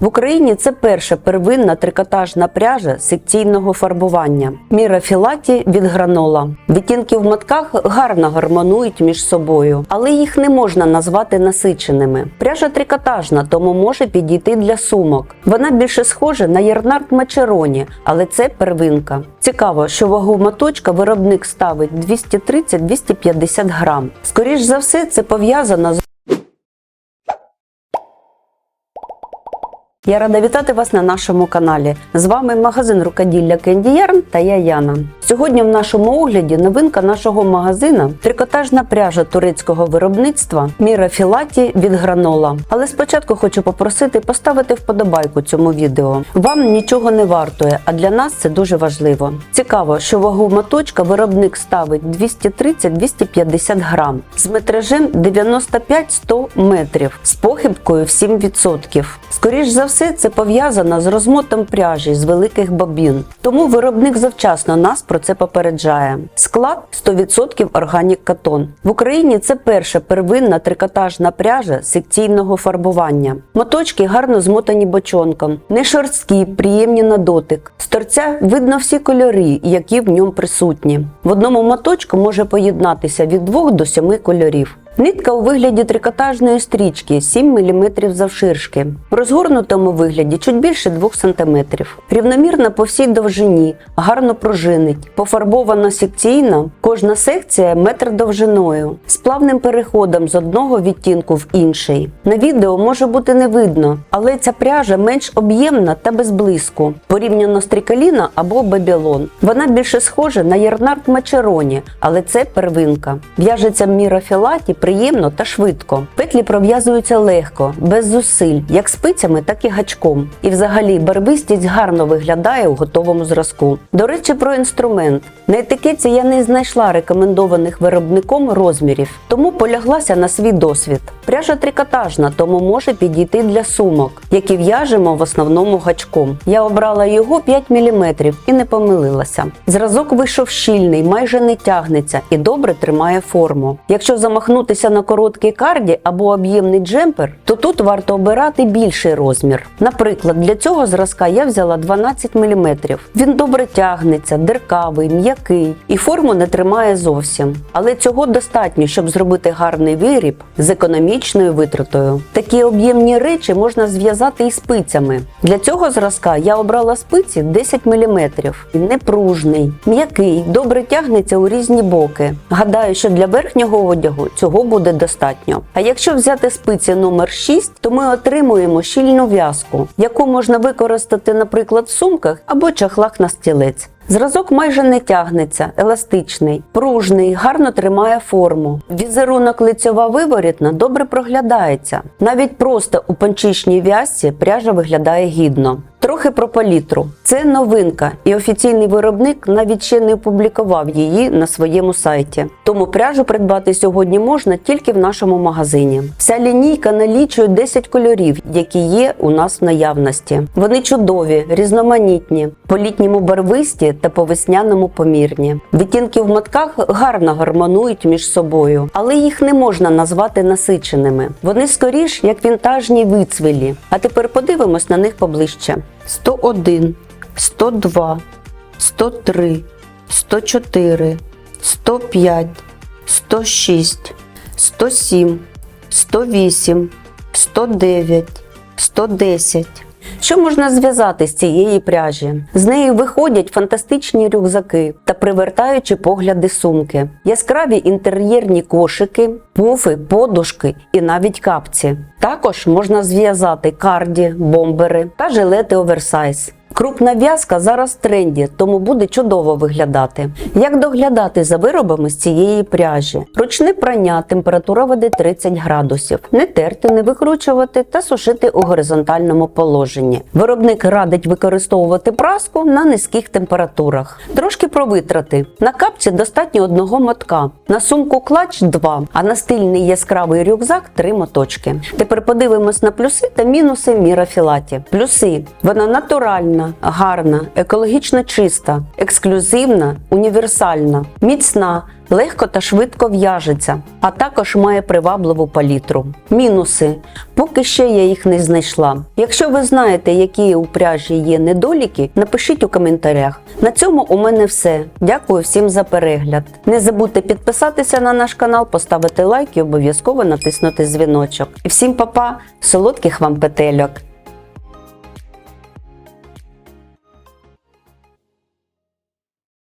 В Україні це перша первинна трикотажна пряжа секційного фарбування. Міра філаті від гранола. Відтінки в мотках гарно гармонують між собою, але їх не можна назвати насиченими. Пряжа трикотажна, тому може підійти для сумок. Вона більше схожа на ярнард мачероні, але це первинка. Цікаво, що вагу моточка виробник ставить 230-250 грам. Скоріш за все, це пов'язано з Я рада вітати вас на нашому каналі. З вами магазин рукоділля Candy Yarn та я Яна. Сьогодні в нашому огляді новинка нашого магазина трикотажна пряжа турецького виробництва Міра Філаті від гранола. Але спочатку хочу попросити поставити вподобайку цьому відео. Вам нічого не вартує, а для нас це дуже важливо. Цікаво, що вагу моточка виробник ставить 230-250 грам з метражем 95-100 метрів з похибкою в 7%. Скоріш за все, це пов'язано з розмотом пряжі з великих бобін. Тому виробник завчасно нас про це попереджає. Склад 100% органік катон. В Україні це перша первинна трикотажна пряжа секційного фарбування. Моточки гарно змотані бочонком, не шорсткі, приємні на дотик. З торця видно всі кольори, які в ньому присутні. В одному моточку може поєднатися від 2 до 7 кольорів. Нитка у вигляді трикотажної стрічки 7 мм завширшки. В розгорнутому вигляді чуть більше 2 см. Рівномірна по всій довжині, гарно пружинить. Пофарбована секційно, кожна секція метр довжиною, з плавним переходом з одного відтінку в інший. На відео може бути не видно, але ця пряжа менш об'ємна та без блиску, порівняно з триколіна або бабілон. Вона більше схожа на ярнард мачероні, але це первинка. В'яжеться міра філаті приємно та швидко. Петлі пров'язуються легко, без зусиль, як спицями, так і гачком. І взагалі барвистість гарно виглядає у готовому зразку. До речі, про інструмент. На етикетці я не знайшла рекомендованих виробником розмірів, тому поляглася на свій досвід. Пряжа трикотажна, тому може підійти для сумок, які в'яжемо в основному гачком. Я обрала його 5 мм і не помилилася. Зразок вийшов щільний, майже не тягнеться і добре тримає форму. Якщо замахнутися на короткий карді або об'ємний джемпер, то тут варто обирати більший розмір. Наприклад, для цього зразка я взяла 12 мм. Він добре тягнеться, деркавий, м'який і форму не тримає зовсім. Але цього достатньо, щоб зробити гарний виріб з економічною витратою. Такі об'ємні речі можна зв'язати і спицями. Для цього зразка я обрала спиці 10 мм. Він непружний, м'який, добре тягнеться у різні боки. Гадаю, що для верхнього одягу цього буде достатньо. А якщо взяти спиці номер 6, то ми отримуємо щільну в'язку, яку можна використати, наприклад, в сумках або чахлах на стілець. Зразок майже не тягнеться, еластичний, пружний, гарно тримає форму. Візерунок лицьова виворітна добре проглядається. Навіть просто у панчишній в'язці пряжа виглядає гідно. Трохи про палітру. Це новинка, і офіційний виробник навіть ще не опублікував її на своєму сайті. Тому пряжу придбати сьогодні можна тільки в нашому магазині. Вся лінійка налічує 10 кольорів, які є у нас в наявності. Вони чудові, різноманітні, по літньому барвисті та по весняному помірні. Відтінки в мотках гарно гармонують між собою, але їх не можна назвати насиченими. Вони скоріш як вінтажні вицвілі. А тепер подивимось на них поближче. 101, 102, 103, 104, 105, 106, 107, 108, 109, 110. Що можна зв'язати з цієї пряжі? З неї виходять фантастичні рюкзаки та привертаючі погляди сумки, яскраві інтер'єрні кошики, пуфи, подушки і навіть капці. Також можна зв'язати карді, бомбери та жилети оверсайз. Крупна в'язка зараз в тренді, тому буде чудово виглядати. Як доглядати за виробами з цієї пряжі? Ручне прання, температура води 30 градусів. Не терти, не викручувати та сушити у горизонтальному положенні. Виробник радить використовувати праску на низьких температурах. Трошки про витрати. На капці достатньо одного мотка, на сумку клач 2, а на стильний яскравий рюкзак 3 моточки. Тепер подивимось на плюси та мінуси мірафілаті. Плюси. Вона натуральна, гарна, екологічно чиста, ексклюзивна, універсальна, міцна, легко та швидко в'яжеться, а також має привабливу палітру. Мінуси. Поки ще я їх не знайшла. Якщо ви знаєте, які у пряжі є недоліки, напишіть у коментарях. На цьому у мене все. Дякую всім за перегляд. Не забудьте підписатися на наш канал, поставити лайк і обов'язково натиснути дзвіночок. І всім па-па, солодких вам петельок!